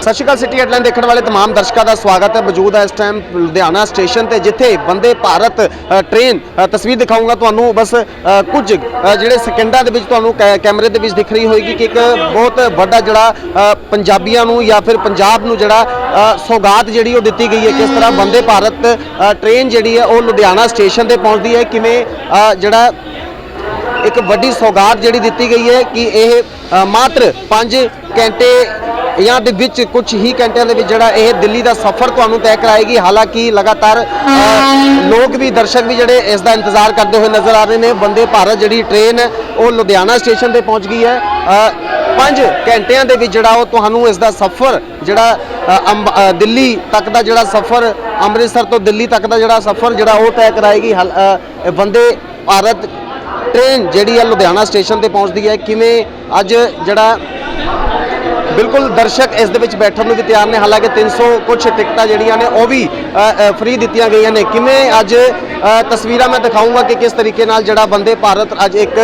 ਸਤਿ ਸ਼੍ਰੀ ਅਕਾਲ city headline ਦੇਖਣ ਵਾਲੇ तमाम ਦਰਸ਼ਕਾਂ ਦਾ ਸਵਾਗਤ ਹੈ ਮੌਜੂਦ ਹੈ ਇਸ ਟਾਈਮ ਲੁਧਿਆਣਾ ਸਟੇਸ਼ਨ ਤੇ ਜਿੱਥੇ ਬੰਦੇ ਭਾਰਤ ਅ, ਟ੍ਰੇਨ ਅ, ਤਸਵੀਰ ਦਿਖਾਊਂਗਾ ਤੁਹਾਨੂੰ ਬਸ ਅ, ਕੁਝ ਅ, ਜਿਹੜੇ ਸੈਕਿੰਡਾਂ ਦੇ ਵਿੱਚ ਤੁਹਾਨੂੰ ਕੈ- ਕੈਮਰੇ ਦੇ ਵਿੱਚ ਦਿਖ ਰਹੀ ਹੋਏਗੀ ਕਿ ਇੱਕ ਬਹੁਤ ਵੱਡਾ ਜਿਹੜਾ ਅ, ਪੰਜਾਬੀਆਂ ਨੂੰ ਜਾਂ ਫਿਰ ਪੰਜਾਬ ਨੂੰ ਜਿਹੜਾ ਅ, ਸੌਗਾਤ ਜਿਹੜੀ ਉਹ ਦਿੱਤੀ ਗਈ ਹੈ ਕਿਸ ਤਰ੍ਹਾਂ ਬੰਦੇ ਭਾਰਤ ਅ, ਟ੍ਰੇਨ ਜਿਹੜੀ ਹੈ ਉਹ ਲੁਧਿਆਣਾ ਸਟੇਸ਼ਨ ਤੇ ਪਹੁੰਚਦੀ ਹੈ ਕਿਵੇਂ ਅ, ਜਿਹੜਾ ਇੱਕ ਵੱਡੀ ਸੌਗਾਤ ਜਿਹੜੀ ਦਿੱਤੀ ਗਈ ਹੈ ਕਿ ਇਹ ਮਾਤਰ 5 ਘੰਟੇ ਜਾਂ ਦੇ ਵਿੱਚ ਕੁਝ ਹੀ ਘੰਟਿਆਂ ਦੇ ਵਿੱਚ ਜਿਹੜਾ ਇਹ ਦਿੱਲੀ ਦਾ ਸਫ਼ਰ ਤੁਹਾਨੂੰ ਤੈਅ ਕਰਾਏਗੀ। ਹਾਲਾਂਕਿ ਲਗਾਤਾਰ ਲੋਕ ਵੀ, ਦਰਸ਼ਕ ਵੀ ਜਿਹੜੇ ਇਸ ਦਾ ਇੰਤਜ਼ਾਰ ਕਰਦੇ ਹੋਏ ਨਜ਼ਰ ਆ ਰਹੇ ਨੇ। ਬੰਦੇ ਭਾਰਤ ਜਿਹੜੀ ਟ੍ਰੇਨ ਹੈ ਉਹ ਲੁਧਿਆਣਾ ਸਟੇਸ਼ਨ ਤੇ ਪਹੁੰਚ ਗਈ ਹੈ। 5 ਘੰਟਿਆਂ ਦੇ ਵਿੱਚ ਜਿਹੜਾ ਉਹ ਤੁਹਾਨੂੰ ਇਸ ਦਾ ਸਫ਼ਰ ਜਿਹੜਾ ਅੰਬ- ਦਿੱਲੀ ਤੱਕ ਦਾ ਜਿਹੜਾ ਸਫ਼ਰ, ਅੰਮ੍ਰਿਤਸਰ ਤੋਂ ਦਿੱਲੀ ਤੱਕ ਦਾ ਜਿਹੜਾ ਸਫ਼ਰ ਜਿਹੜਾ ਉਹ ਤੈਅ ਕਰਾਏਗੀ। ਹਾਲ- ਬੰਦੇ ਭਾਰਤ ਟ੍ਰੇਨ ਜਿਹੜੀ ਹੈ ਲੁਧਿਆਣਾ ਸਟੇਸ਼ਨ ਤੇ ਪਹੁੰਚਦੀ ਹੈ, ਕਿਵੇਂ ਅੱਜ ਜਿਹੜਾ ਬਿਲਕੁਲ ਦਰਸ਼ਕ ਇਸ ਦੇ ਵਿੱਚ ਬੈਠਣ ਨੂੰ ਵੀ ਤਿਆਰ ਨੇ, ਹਾਲਾਂਕਿ 300 ਕੁਝ ਟਿਕਟਾਂ ਜਿਹੜੀਆਂ ਨੇ, ਉਹ ਵੀ ਫ੍ਰੀ ਦਿੱਤੀਆਂ ਗਈਆਂ ਨੇ। ਕਿਵੇਂ ਅੱਜ ਤਸਵੀਰਾਂ ਮੈਂ ਦਿਖਾਊਂਗਾ ਕਿ ਕਿਸ ਤਰੀਕੇ ਨਾਲ ਜਿਹੜਾ ਬੰਦੇ ਭਾਰਤ ਅੱਜ ਇੱਕ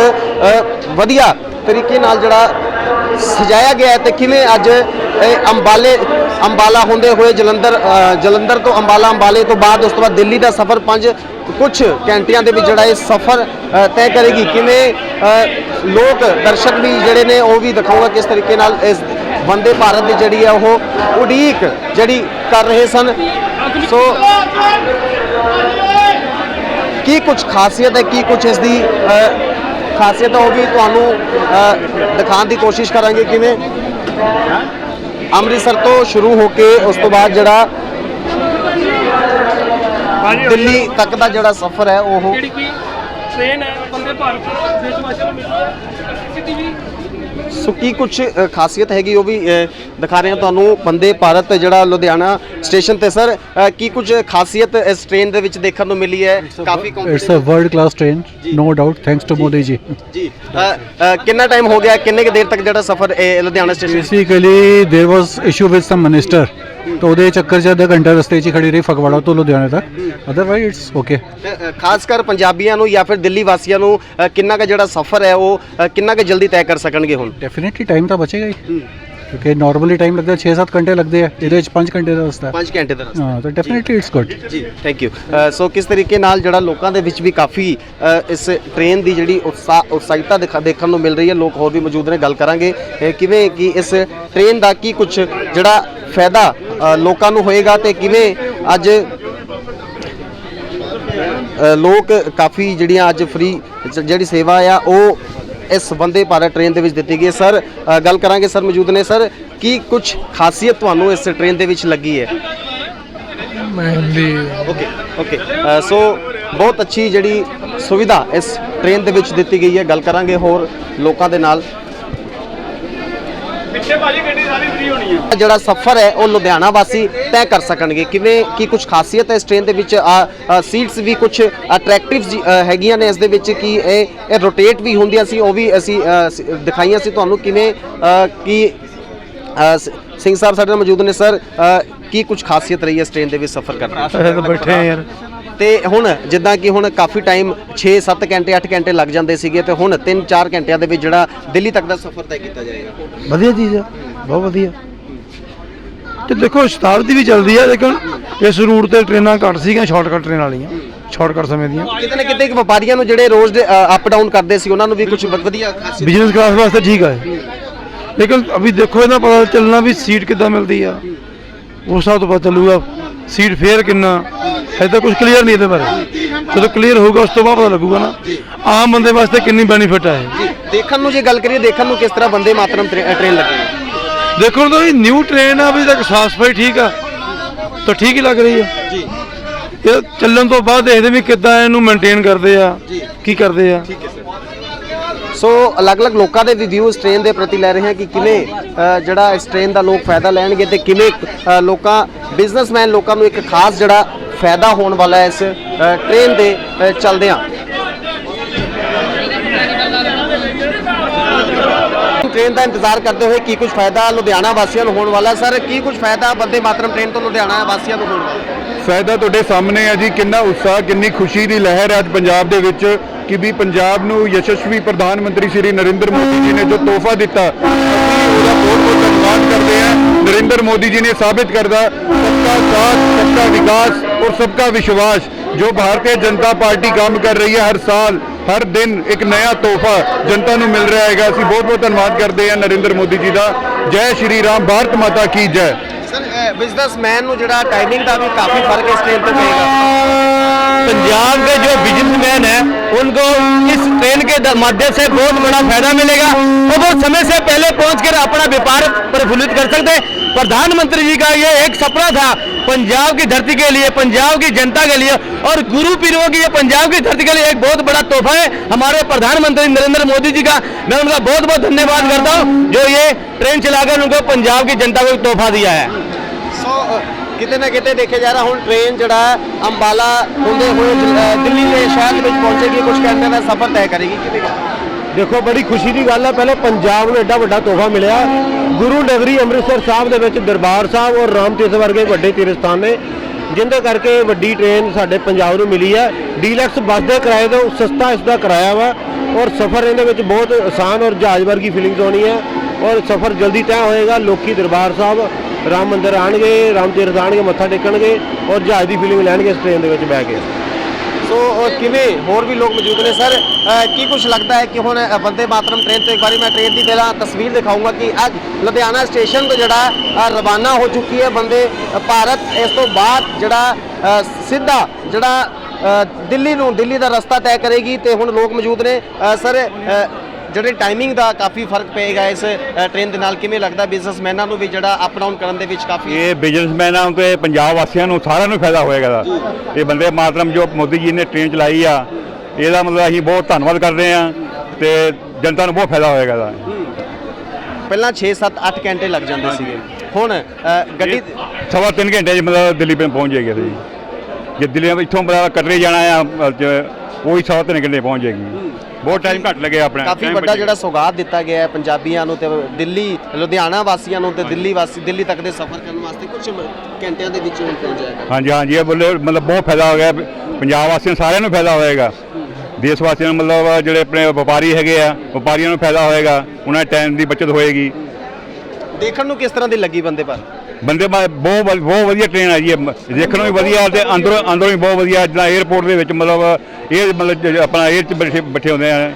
ਵਧੀਆ ਤਰੀਕੇ ਨਾਲ ਜਿਹੜਾ ਸਜਾਇਆ ਗਿਆ ਹੈ ਤੇ ਕਿਵੇਂ ਅੱਜ ਇਹ ਅੰਬਾਲੇ, ਅੰਬਾਲਾ ਹੁੰਦੇ ਹੋਏ ਜਲੰਧਰ ਜਲੰਧਰ ਤੋਂ ਅੰਬਾਲਾ, ਅੰਬਾਲੇ ਤੋਂ ਬਾਅਦ ਉਸ ਤੋਂ ਬਾਅਦ ਦਿੱਲੀ ਦਾ ਸਫ਼ਰ, ਪੰਜ ਕੁਝ ਘੰਟਿਆਂ ਦੇ ਵਿੱਚ ਜਿਹੜਾ ਇਹ ਸਫ਼ਰ ਤੈਅ ਕਰੇਗੀ। ਕਿਵੇਂ ਲੋਕ ਦਰਸ਼ਕ ਵੀ ਜਿਹੜੇ ਨੇ ਉਹ ਵੀ ਦਿਖਾਊਗਾ ਕਿਸ ਤਰੀਕੇ ਨਾਲ ਇਸ ਵੰਦੇ ਭਾਰਤ ਦੀ ਜਿਹੜੀ ਹੈ ਉਹ ਉਡੀਕ ਜਿਹੜੀ ਕਰ ਰਹੇ ਸਨ। ਸੋ ਕੀ ਕੁਝ ਖਾਸੀਅਤ ਹੈ, ਕੀ ਕੁਝ ਇਸ ਦੀ ਖਾਸੀਅਤ ਹੈ ਉਹ ਵੀ ਤੁਹਾਨੂੰ ਦਿਖਾਉਣ ਦੀ ਕੋਸ਼ਿਸ਼ ਕਰਾਂਗੇ ਕਿਵੇਂ। ਅੰਮ੍ਰਿਤਸਰ ਤੋਂ ਸ਼ੁਰੂ ਹੋ ਕੇ ਉਸ ਤੋਂ ਬਾਅਦ ਜਿਹੜਾ ਦਿੱਲੀ ਤੱਕ ਦਾ ਜਿਹੜਾ ਸਫ਼ਰ ਹੈ ਉਹ ਜਿਹੜੀ ਕਿ ਟ੍ਰੇਨ ਹੈ ਬੰਦੇ ਭਾਰਤ ਦੇਸ਼ ਵਾਸੀਆਂ ਨੂੰ ਹੈ। ਸਿੱਧੀ ਜੀ। ਸੋ ਕੀ ਕੁਝ ਅ, ਖਾਸੀਅਤ ਹੈਗੀ ਉਹ ਵੀ ਅ, ਦਿਖਾ ਰਹੇ ਹਾਂ ਤੁਹਾਨੂੰ ਬੰਦੇ ਭਾਰਤ ਜਿਹੜਾ ਲੁਧਿਆਣਾ ਸਟੇਸ਼ਨ ਤੇ ਸਰ ਅ, ਕੀ ਕੁਝ ਖਾਸੀਅਤ ਇਸ ਟ੍ਰੇਨ ਦੇ ਵਿੱਚ ਦੇਖਣ ਨੂੰ ਮਿਲੀ ਹੈ? ਕਾਫੀ ਕੰਫਰਟੇਬਲ world class train, जी। no doubt, thanks to Modi ji. ਜੀ। ਅ, ਅ, ਕਿੰਨਾ ਟਾਈਮ ਹੋ ਗਿਆ ਕਿੰਨੇ ਕੁ ਦੇਰ ਤੱਕ ਜਿਹੜਾ ਸਫ਼ਰ Ludhiana station Basically, there was issue with some minister. तो ਉਹਦੇ ਚੱਕਰ 'ਚ ਅੱਧਾ ਘੰਟਾ ਰਸਤੇ 'ਚ ਖੜੀ ਰਹੀ ਫਗਵਾੜਾ ਤੋਂ ਲੁਧਿਆਣੇ ਤੱਕ। ਅਦਰਵਾਈਜ਼ ਇਟਸ ਓਕੇ ਖਾਸ ਕਰ ਪੰਜਾਬੀਆਂ ਨੂੰ ਜਾਂ ਫਿਰ ਦਿੱਲੀ ਵਾਸੀਆਂ ਨੂੰ ਅ, ਕਿੰਨਾ ਕੁ ਜਿਹੜਾ ਸਫ਼ਰ ਹੈ ਉਹ ਅ, ਕਿੰਨਾ ਕੁ ਜਲਦੀ ਤੈਅ ਕਰ ਸਕਣਗੇ ਹੁਣ? ਡੈਫੀਨਿਟਲੀ ਟਾਈਮ ਤਾਂ ਬਚੇਗਾ ਹੀ। ਕਿਉਂਕਿ ਨਾਰਮਲੀ ਟਾਈਮ ਲੱਗਦਾ 6-7 ਘੰਟੇ ਲੱਗਦੇ ਆ ਇਹਦੇ ਵਿੱਚ 5 ਘੰਟੇ ਦਾ ਰਸਤਾ। ਹੈ 5 ਘੰਟੇ ਦਾ ਰਸਤਾ। ਹਾਂ ਤਾਂ ਡੈਫੀਨਿਟਲੀ ਇਟਸ ਗੁੱਡ ਜੀ ਥੈਂਕ ਯੂ ਸੋ ਕਿਸ ਤਰੀਕੇ ਨਾਲ ਜਿਹੜਾ ਲੋਕਾਂ ਦੇ ਵਿੱਚ ਵੀ ਕਾਫੀ ਇਸ ਟ੍ਰੇਨ ਦੀ ਜਿਹੜੀ ਉਤਸ਼ਾਹ ਉਤਸ਼ਾਹਿਤਾ ਦਿਖਾ ਦੇਖਣ ਨੂੰ ਮਿਲ ਰਹੀ ਹੈ ਲੋਕ ਹੋਰ ਵੀ ਮੌਜੂਦ ਨੇ ਗੱਲ ਕਰਾਂਗੇ। ਕਿਵੇਂ ਕਿ ਇਸ ਟ੍ਰੇਨ ਦਾ ਕੀ ਕੁਝ ਜਿਹੜਾ ਫਾਇਦਾ ਲੋਕਾਂ ਨੂੰ ਹੋਏਗਾ ਤੇ ਕਿਵੇਂ ਅੱਜ ਲੋਕ ਕਾਫੀ ਜਿਹੜੀਆਂ ਅੱਜ ਫ੍ਰੀ ਜਿਹੜੀ ਸੇਵਾ ਆ ਉਹ ਇਸ ਬੰਦੇ ਭਾਰਤ ਟ੍ਰੇਨ ਦੇ ਵਿੱਚ ਦਿੱਤੀ ਗਈ ਹੈ। ਸਰ ਗੱਲ ਕਰਾਂਗੇ ਸਰ ਮੌਜੂਦ ਨੇ ਸਰ ਕੀ ਕੁਝ ਖਾਸੀਅਤ ਤੁਹਾਨੂੰ ਇਸ ਟ੍ਰੇਨ ਦੇ ਵਿੱਚ ਲੱਗੀ ਹੈ? Okay okay. ਅ, ਸੋ ਬਹੁਤ ਅੱਛੀ ਜਿਹੜੀ ਸੁਵਿਧਾ ਇਸ ਟ੍ਰੇਨ ਦੇ ਵਿੱਚ ਦਿੱਤੀ ਗਈ ਹੈ। ਗੱਲ ਕਰਾਂਗੇ ਹੋਰ ਲੋਕਾਂ ਦੇ ਨਾਲ। ਪਿੱਛੇ ਭਾਜੀ ਗੱਡੀ ਸਾਰੀ ਫ੍ਰੀ ਹੋਣੀ ਹੈ ਜਿਹੜਾ ਸਫ਼ਰ ਹੈ ਉਹ ਲੁਧਿਆਣਾ ਵਾਸੀ ਤੈਅ ਕਰ ਸਕਣਗੇ। ਕਿਵੇਂ ਕੀ ਕੁਝ ਖਾਸੀਅਤ ਹੈ ਇਸ ਟ੍ਰੇਨ ਦੇ ਵਿੱਚ? ਸੀਟਸ ਵੀ ਕੁਝ ਅਟਰੈਕਟਿਵ ਹੈਗੀਆਂ ਨੇ ਇਸ ਦੇ ਵਿੱਚ ਕਿ ਇਹ ਇਹ ਰੋਟੇਟ ਵੀ ਹੁੰਦੀਆਂ ਸੀ ਉਹ ਵੀ ਅਸੀਂ ਦਿਖਾਈਆਂ ਸੀ ਤੁਹਾਨੂੰ। ਕਿਵੇਂ ਕੀ ਸਿੰਘ ਸਾਹਿਬ ਸਾਡੇ ਨਾਲ ਮੌਜੂਦ ਨੇ। ਸਰ ਕੀ ਕੁਝ ਖਾਸੀਅਤ ਰਹੀ ਹੈ ਇਸ ਟ੍ਰੇਨ ਦੇ ਵਿੱਚ ਸਫ਼ਰ ਕਰਨ ਦੀ? ਬੈਠੇ ਆ ਯਾਰ। ਤੇ ਹੁਣ ਜਿੱਦਾਂ ਕਿ ਹੁਣ ਕਾਫੀ ਟਾਈਮ 6-7 ਘੰਟੇ 8 ਘੰਟੇ ਲੱਗ ਜਾਂਦੇ ਸੀਗੇ ਤੇ ਹੁਣ 3-4 ਘੰਟਿਆਂ ਦੇ ਵਿੱਚ ਜਿਹੜਾ ਦਿੱਲੀ ਤੱਕ ਦਾ ਸਫ਼ਰ ਤੈਅ ਕੀਤਾ ਜਾਏਗਾ। ਵਧੀਆ ਚੀਜ਼ ਆ ਬਹੁਤ ਵਧੀਆ। ਤੇ ਦੇਖੋ ਸ਼ਤਾਬਦੀ ਵੀ ਚੱਲਦੀ ਆ ਲੇਕਿਨ ਇਸ ਰੂਟ ਤੇ ਟ੍ਰੇਨਾਂ ਘੱਟ ਸੀਗੀਆਂ ਸ਼ਾਰਟਕਟ ਟ੍ਰੇਨ ਵਾਲੀਆਂ ਸ਼ਾਰਟਕਟ ਸਮੇਂ ਦੀਆਂ। ਕਿਤੇ ਨਾ ਕਿਤੇ ਇੱਕ ਵਪਾਰੀਆਂ ਨੂੰ ਜਿਹੜੇ ਰੋਜ਼ ਅਪ ਡਾਊਨ ਕਰਦੇ ਸੀ ਉਹਨਾਂ ਨੂੰ ਵੀ ਕੁਝ ਵਧੀਆ ਬਿਜ਼ਨਸ ਕਲਾਸ ਵਾਸਤੇ ਠੀਕ ਆ। ਲੇਕਿਨ ਅਭੀ ਦੇਖੋ ਇਹਦਾ ਪਤਾ ਚੱਲਣਾ ਵੀ ਸੀਟ ਕਿੱਦਾਂ ਮਿਲਦੀ ਆ। ਉਸ ਹਿਸਾਬ ਤੋਂ ਪਤਾ ਚੱਲੂਗਾ। ਸੀਟ ਫੇਅਰ ਕਿੰਨਾ? ਹੈ ਤਾਂ ਕੁਝ ਕਲੀਅਰ ਨਹੀਂ ਇਹਦੇ ਬਾਰੇ। ਜਦੋਂ ਕਲੀਅਰ ਹੋਊਗਾ ਉਸ ਤੋਂ ਬਾਅਦ ਪਤਾ ਲੱਗੂਗਾ ਨਾ। ਆਮ ਬੰਦੇ ਵਾਸਤੇ ਕਿੰਨੀ ਬੈਨੀਫਿਟ ਆ ਇਹ। ਦੇਖਣ ਨੂੰ ਜੇ ਗੱਲ ਕਰੀਏ ਦੇਖਣ ਨੂੰ ਕਿਸ ਤਰ੍ਹਾਂ ਬੰਦੇ ਮਾਤਰਮ ਟ੍ਰੇ- ਟ੍ਰੇਨ ਲੱਗੀ। ਦੇਖੋ ਤਾਂ ਇਹ ਨਿਊ ਟ੍ਰੇਨ ਆ ਵੀ ਤੱਕ ਸਾਫ਼ ਸਫ਼ਾਈ ਠੀਕ ਆ ਤਾਂ ਠੀਕ ਹੀ ਲੱਗ ਰਹੀ ਆ। ਜੀ। ਇਹ ਚੱਲਣ ਤੋਂ ਬਾਅਦ ਦੇਖਦੇ ਵੀ ਕਿੱਦਾਂ ਇਹਨੂੰ ਮੇਨਟੇਨ ਕਰਦੇ ਆ। ਕੀ ਕਰਦੇ ਆ। ਸੋ ਅਲੱਗ-ਅਲੱਗ ਲੋਕਾਂ ਦੇ ਰਿਵਿਊ ਇਸ ਟ੍ਰੇਨ ਦੇ ਪ੍ਰਤੀ ਲੈ ਰਹੇ ਹਾਂ ਕਿ ਕਿਵੇਂ ਜਿਹੜਾ ਇਸ ਟ੍ਰੇਨ ਦਾ ਲੋਕ ਫਾਇਦਾ ਲੈਣਗੇ ਤੇ ਕਿਵੇਂ ਲੋਕਾਂ ਬਿਜ਼ਨਸਮੈਨ ਲੋਕਾਂ ਨੂੰ ਇੱਕ ਖਾਸ ਜਿਹੜਾ ਫਾਇਦਾ ਹੋਣ ਵਾਲਾ ਹੈ ਇਸ ਟ੍ਰੇਨ ਦੇ ਅ, ਚੱਲਦਿਆਂ। ਟ੍ਰੇਨ ਦਾ ਇੰਤਜ਼ਾਰ ਕਰਦੇ ਹੋਏ ਕੀ ਕੁਝ ਫਾਇਦਾ ਲੁਧਿਆਣਾ ਵਾਸੀਆਂ ਨੂੰ ਹੋਣ ਵਾਲਾ ਸਰ, ਕੀ ਕੁਝ ਫਾਇਦਾ ਬੰਦੇ ਮਾਤਰਮ ਟ੍ਰੇਨ ਤੋਂ ਲੁਧਿਆਣਾ ਵਾਸੀਆਂ ਨੂੰ ਹੋਣ ਵਾਲਾ ਫਾਇਦਾ ਤੁਹਾਡੇ ਸਾਹਮਣੇ ਹੈ ਜੀ, ਕਿੰਨਾ ਉਤਸ਼ਾਹ, ਕਿੰਨੀ ਖੁਸ਼ੀ ਦੀ ਲਹਿਰ ਹੈ ਅੱਜ ਪੰਜਾਬ ਦੇ ਵਿੱਚ ਕਿ ਵੀ ਪੰਜਾਬ ਨੂੰ ਯਸ਼ਸਵੀ ਪ੍ਰਧਾਨ ਮੰਤਰੀ ਸ਼੍ਰੀ ਨਰਿੰਦਰ ਮੋਦੀ ਜੀ ਨੇ ਜੋ ਤੋਹਫਾ ਦਿੱਤਾ, ਅਸੀਂ ਉਹਦਾ ਬਹੁਤ ਬਹੁਤ ਧੰਨਵਾਦ ਕਰਦੇ ਹਾਂ। ਨਰਿੰਦਰ ਮੋਦੀ ਜੀ ਨੇ ਸਾਬਿਤ ਕਰਦਾ, ਸਬਕਾ ਸਾਥ, ਸਬਕਾ ਵਿਕਾਸ ਔਰ ਸਬਕਾ ਵਿਸ਼ਵਾਸ, ਜੋ ਭਾਰਤੀ ਜਨਤਾ ਪਾਰਟੀ ਕੰਮ ਕਰ ਰਹੀ ਹੈ ਹਰ ਸਾਲ। ਹਰ ਦਿਨ ਇੱਕ ਨਇਆ ਤੋਹਫਾ ਜਨਤਾ ਨੂੰ ਮਿਲ ਰਿਹਾ ਹੈਗਾ। ਅਸੀਂ ਬਹੁਤ ਬਹੁਤ ਧੰਨਵਾਦ ਕਰਦੇ ਹਾਂ ਨਰਿੰਦਰ ਮੋਦੀ ਜੀ ਦਾ। ਜੈ ਸ਼੍ਰੀ ਰਾਮ, ਭਾਰਤ ਮਾਤਾ ਕੀ ਜੈ। ਸਰ ਬਿਜ਼ਨਸਮੈਨ ਨੂੰ ਜਿਹੜਾ ਟਾਈਮਿੰਗ ਦਾ ਵੀ ਕਾਫੀ ਫ਼ਰਕ ਇਸ ਟ੍ਰੇਨ ਤੇ ਪਏਗਾ। ਪੰਜਾਬ ਦੇ ਜੋ ਬਿਜਨਸਮੈਨ ਹੈ उनको इस ट्रेन के माध्यम से बहुत बड़ा फायदा मिलेगा और वो समय से पहले पहुंचकर अपना व्यापार प्रफुल्लित कर सकते हैं प्रधानमंत्री जी का ये एक सपना था पंजाब की धरती के लिए पंजाब की जनता के लिए और गुरु पीरों की ये पंजाब की धरती के लिए एक बहुत बड़ा तोहफा है हमारे प्रधानमंत्री नरेंद्र मोदी जी का मैं उनका बहुत बहुत धन्यवाद करता हूँ जो ये ट्रेन चलाकर उनको पंजाब की जनता को एक तोहफा दिया है ਸੋ ਅ, ਕਿਤੇ ਨਾ ਕਿਤੇ ਦੇਖਿਆ ਜਾ ਰਿਹਾ ਹੁਣ ਟ੍ਰੇਨ ਜਿਹੜਾ ਹੈ, ਅੰਬਾਲਾ ਹੁੰਦੇ ਹੋਏ ਜ- ਅ, ਦਿੱਲੀ ਦੇ ਸ਼ਹਿਰ ਦੇ ਵਿੱਚ ਪਹੁੰਚੇਗੀ ਕੁਝ ਘੰਟੇ ਦਾ ਸਫ਼ਰ ਤੈਅ ਕਰੇਗੀ ਕਿਤੇ ਦੇਖੋ, ਬੜੀ ਖੁਸ਼ੀ ਦੀ ਗੱਲ ਹੈ ਪਹਿਲੇ ਪੰਜਾਬ ਨੂੰ ਐਡਾ ਵੱਡਾ ਤੋਹਫਾ ਮਿਲਿਆ। ਗੁਰੂ ਨਗਰੀ ਅੰਮ੍ਰਿਤਸਰ ਸਾਹਿਬ ਦੇ ਵਿੱਚ ਦਰਬਾਰ ਸਾਹਿਬ ਔਰ ਰਾਮ ਤੀਰਥ ਵਰਗੇ ਵੱਡੇ ਤੀਰਥ ਸਥਾਨ ਨੇ, ਜਿੰਦੇ ਕਰਕੇ ਵੱਡੀ ਟ੍ਰੇਨ ਸਾਡੇ ਪੰਜਾਬ ਨੂੰ ਮਿਲੀ ਹੈ ਡੀਲਕਸ ਬੱਸ ਦੇ ਕਿਰਾਏ ਤੋਂ ਸਸਤਾ ਇਸ ਦਾ ਕਿਰਾਇਆ ਵਾ ਔਰ ਸਫ਼ਰ ਇਹਦੇ ਵਿੱਚ ਬਹੁਤ ਆਸਾਨ ਔਰ ਜਹਾਜ਼ ਵਰਗੀ ਫੀਲਿੰਗਸ ਹੋਣੀ ਹੈ ਔਰ ਸਫ਼ਰ ਜਲਦੀ ਤੈਅ ਹੋਏਗਾ, ਲੋਕੀ ਦਰਬਾਰ ਸਾਹਿਬ ਰਾਮ ਮੰਦਿਰ ਆਣਗੇ, ਰਾਮ ਤੀਰਥ ਆਣਗੇ, ਮੱਥਾ ਟੇਕਣਗੇ ਔਰ ਜਹਾਜ਼ ਦੀ ਫੀਲਿੰਗ ਲੈਣਗੇ ਇਸ ਟ੍ਰੇਨ ਦੇ ਵਿੱਚ ਬਹਿ ਕੇ। ਸੋ ਕਿਵੇਂ ਹੋਰ ਵੀ ਲੋਕ ਮੌਜੂਦ ਨੇ? ਸਰ ਕੀ ਕੁਝ ਲੱਗਦਾ ਹੈ ਕਿ ਹੁਣ ਬੰਦੇ ਮਾਤਰਮ ਟ੍ਰੇਨ ਤੋਂ ਇੱਕ ਵਾਰੀ ਮੈਂ ਟ੍ਰੇਨ ਦੀ ਪਹਿਲਾਂ ਤਸਵੀਰ ਦਿਖਾਊਂਗਾ ਕਿ ਅੱਜ ਲੁਧਿਆਣਾ ਸਟੇਸ਼ਨ ਤੋਂ ਜਿਹੜਾ ਰਵਾਨਾ ਹੋ ਚੁੱਕੀ ਹੈ ਬੰਦੇ ਭਾਰਤ। ਇਸ ਤੋਂ ਬਾਅਦ ਜਿਹੜਾ ਸਿੱਧਾ ਜਿਹੜਾ ਦਿੱਲੀ ਨੂੰ ਦਿੱਲੀ ਦਾ ਰਸਤਾ ਤੈਅ ਕਰੇਗੀ ਤੇ ਹੁਣ ਲੋਕ ਮੌਜੂਦ ਨੇ। ਸਰ ਜਿਹੜੇ ਟਾਈਮਿੰਗ ਦਾ ਕਾਫੀ ਫ਼ਰਕ ਪਏਗਾ ਇਸ ਟ੍ਰੇਨ ਦੇ ਨਾਲ ਕਿਵੇਂ ਲੱਗਦਾ ਬਿਜ਼ਨਸਮੈਨਾਂ ਨੂੰ ਵੀ ਜਿਹੜਾ ਅਪ ਡਾਊਨ ਕਰਨ ਦੇ ਵਿੱਚ ਕਾਫੀ? ਇਹ ਬਿਜ਼ਨਸਮੈਨਾਂ ਨੂੰ ਤੇ ਪੰਜਾਬ ਵਾਸੀਆਂ ਨੂੰ ਸਾਰਿਆਂ ਨੂੰ ਫਾਇਦਾ ਹੋਏਗਾ ਇਹ ਬੰਦੇ ਮਾਤਰਮ ਜੋ ਮੋਦੀ ਜੀ ਨੇ ਟ੍ਰੇਨ ਚਲਾਈ ਆ ਇਹਦਾ ਮਤਲਬ ਅਸੀਂ ਬਹੁਤ ਧੰਨਵਾਦ ਕਰਦੇ ਆ ਤੇ ਜਨਤਾ ਨੂੰ ਬਹੁਤ ਫਾਇਦਾ ਹੋਏਗਾ ਦਾ ਪਹਿਲਾਂ 6 7 8 ਘੰਟੇ ਲੱਗ ਜਾਂਦੇ ਸੀਗੇ। ਹੁਣ ਗੱਡੀ ਸਵਾ ਤਿੰਨ ਘੰਟੇ 'ਚ ਮਤਲਬ ਦਿੱਲੀ ਪਹੁੰ- ਪਹੁੰਚ ਜਾਏਗੀ ਅਸੀਂ ਜੇ ਦਿੱਲੀ ਇੱਥੋਂ ਮਤਲਬ ਕਟਰੇ ਜਾਣਾ ਆ ਜ- ਉਹ ਹੀ ਸਵਾ ਤਿੰਨ ਘੰਟੇ ਪਹੁੰਚ ਜਾਏਗੀ। ਬਹੁਤ ਟਾਈਮ ਘੱਟ ਲੱਗਿਆ ਆਪਣਾ। ਕਾਫੀ time ਵੱਡਾ। ਜਿਹੜਾ ਸੌਗਾਤ ਦਿੱਤਾ ਗਿਆ ਹੈ ਪੰਜਾਬੀਆਂ ਨੂੰ ਤੇ ਦਿੱਲੀ ਲੁਧਿਆਣਾ ਵਾਸੀਆਂ ਨੂੰ ਤੇ ਦਿੱਲੀ ਵਾਸੀ ਦਿੱਲੀ ਤੱਕ ਦੇ ਸਫ਼ਰ ਕਰਨ ਵਾਸਤੇ ਕੁਝ ਘੰਟਿਆਂ ਦੇ ਵਿੱਚ ਹੁਣ ਪਹੁੰਚ ਜਾਏਗਾ ਹਾਂਜੀ ਹਾਂਜੀ ਇਹ ਬੋਲੇ ਮਤਲਬ ਬਹੁਤ ਫਾਇਦਾ ਹੋ ਗਿਆ। ਪੰਜਾਬ ਵਾਸੀਆਂ ਨੂੰ ਸਾਰਿਆਂ ਨੂੰ ਫਾਇਦਾ ਹੋਏਗਾ। ਦੇਸ਼ ਵਾਸੀਆਂ ਨੂੰ ਮਤਲਬ ਜਿਹੜੇ ਆਪਣੇ ਵਪਾਰੀ ਹੈਗੇ ਆ ਵਪਾਰੀਆਂ ਨੂੰ ਫਾਇਦਾ ਹੋਏਗਾ। ਉਹਨਾਂ ਟਾਈਮ ਦੀ ਬਚਤ ਹੋਏਗੀ। ਦੇਖਣ ਨੂੰ ਕਿਸ ਤਰ੍ਹਾਂ ਦੀ ਲੱਗੀ ਬੰਦੇ ਪਰ? ਬੰਦੇ ਮਾ ਬਹੁਤ ਬਹੁਤ ਵਧੀਆ ਟ੍ਰੇਨ ਆ ਜੀ। ਇਹ ਦੇਖਣ ਨੂੰ ਵੀ ਵਧੀਆ ਤੇ ਅੰਦਰੋਂ ਅੰਦਰੋਂ ਵੀ ਬਹੁਤ ਵਧੀਆ। ਜਿੱਦਾਂ 에어ਪੋਰਟ ਦੇ ਵਿੱਚ ਮਤਲਬ ਇਹ ਮਤਲਬ ਆਪਣਾ 에ਅਰ ਚ ਬੈਠੇ ਬੈਠੇ ਹੁੰਦੇ ਆ।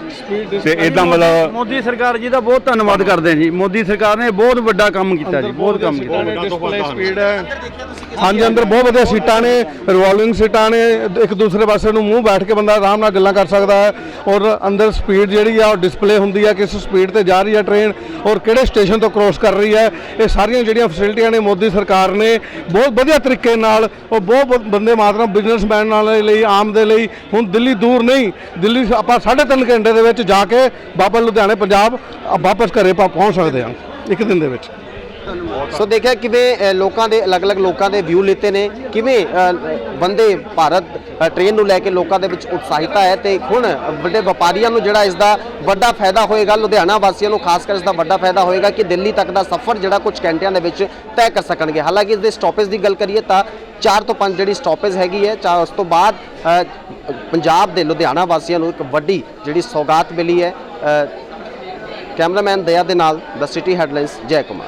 ਤੇ ਇਦਾਂ ਮਤਲਬ ਮੋਦੀ ਸਰਕਾਰ ਜੀ ਦਾ ਬਹੁਤ ਧੰਨਵਾਦ ਕਰਦੇ ਹਾਂ ਜੀ। ਮੋਦੀ ਸਰਕਾਰ ਨੇ ਬਹੁਤ ਵੱਡਾ ਕੰਮ ਕੀਤਾ ਜੀ ਬਹੁਤ ਕੰਮ ਕੀਤਾ। ਡਿਸਪਲੇ ਸਪੀਡ ਹੈ ਹਾਂਜੀ ਅੰਦਰ ਬਹੁਤ ਵਧੀਆ ਸੀਟਾਂ ਨੇ ਰਿਵੋਲਵਿੰਗ ਸੀਟਾਂ ਨੇ ਇੱਕ ਦੂਸਰੇ ਪਾਸੇ ਨੂੰ ਮੂੰਹ ਬੈਠ ਕੇ ਬੰਦਾ ਆਰਾਮ ਨਾਲ ਗੱਲਾਂ ਕਰ ਸਕਦਾ ਹੈ ਔਰ ਅੰਦਰ ਸਪੀਡ ਜਿਹੜੀ ਆ ਉਹ ਡਿਸਪਲੇ ਹੁੰਦੀ ਹੈ ਕਿਸ ਸਪੀਡ ਤੇ ਜਾ ਰਹੀ ਹੈ ਟ੍ਰੇਨ ਔਰ ਕਿਹੜੇ ਸਟੇਸ਼ਨ ਤੋਂ ਕ੍ਰੋਸ ਕਰ ਰਹੀ ਹੈ ਇਹ ਸਾਰੀਆਂ ਜਿਹੜੀਆਂ ਫੈਸਿਲਿਟੀਆਂ ਨੇ ਮੋਦੀ ਸਰਕਾਰ ਨੇ ਬਹੁਤ ਵਧੀਆ ਤਰੀਕੇ ਨਾਲ ਉਹ ਬਹੁਤ ਬੰਦੇ ਮਾਤਰਮ ਬਿਜ਼ਨਸਮੈਨ ਨਾਲ ਲਈ ਆਮ ਦੇ ਲਈ ਹੁਣ ਦਿੱਲੀ ਦੂਰ ਨਹੀਂ, ਦਿੱਲੀ ਆਪਾਂ 3.5 ਘੰਟੇ ਦੇ ਵਿੱਚ ਜਾ ਕੇ ਵਾਪਸ ਲੁਧਿਆਣੇ, ਪੰਜਾਬ ਵਾਪਸ ਘਰੇ ਪਹੁੰਚ ਸਕਦੇ ਹਾਂ, ਇੱਕ ਦਿਨ ਦੇ ਵਿੱਚ। ਸੋ ਦੇਖਿਆ ਕਿਵੇਂ ਲੋਕਾਂ ਦੇ ਅਲੱਗ-ਅਲੱਗ ਲੋਕਾਂ ਦੇ ਵਿਊ ਲਿੱਤੇ ਨੇ ਕਿਵੇਂ ਬੰਦੇ ਭਾਰਤ ਅ, ਟ੍ਰੇਨ ਨੂੰ ਲੈ ਕੇ ਲੋਕਾਂ ਦੇ ਵਿੱਚ ਉਤਸ਼ਾਹਿਤਾ ਹੈ ਤੇ ਹੁਣ ਵੱਡੇ ਵਪਾਰੀਆਂ ਨੂੰ ਜਿਹੜਾ ਇਸ ਦਾ ਵੱਡਾ ਫਾਇਦਾ ਹੋਏਗਾ ਲੁਧਿਆਣਾ ਵਾਸੀਆਂ ਨੂੰ ਖਾਸ ਕਰ ਇਸ ਦਾ ਵੱਡਾ ਫਾਇਦਾ ਹੋਏਗਾ ਕਿ ਦਿੱਲੀ ਤੱਕ ਦਾ ਸਫ਼ਰ ਜਿਹੜਾ ਕੁਝ ਘੰਟਿਆਂ ਦੇ ਵਿੱਚ ਤੈਅ ਕਰ ਸਕਣਗੇ। ਹਾਲਾਂਕਿ ਇਸ ਦੇ ਸਟਾਪੇਜ ਦੀ ਗੱਲ ਕਰੀਏ ਤਾਂ 4 ਤੋਂ 5 ਜਿਹੜੀ ਸਟਾਪੇਜ ਹੈਗੀ ਹੈ ਚਾ ਉਸ ਤੋਂ ਬਾਅਦ ਪੰਜਾਬ ਦੇ ਲੁਧਿਆਣਾ ਵਾਸੀਆਂ ਨੂੰ ਇੱਕ ਵੱਡੀ ਜਿਹੜੀ ਸੌਗਾਤ ਮਿਲੀ ਹੈ। ਕੈਮਰਾਮੈਨ ਦਇਆ ਦੇ ਨਾਲ ਦ ਸਿਟੀ ਹੈਡਲਾਈਨਸ ਜੈ ਕੁਮਾਰ।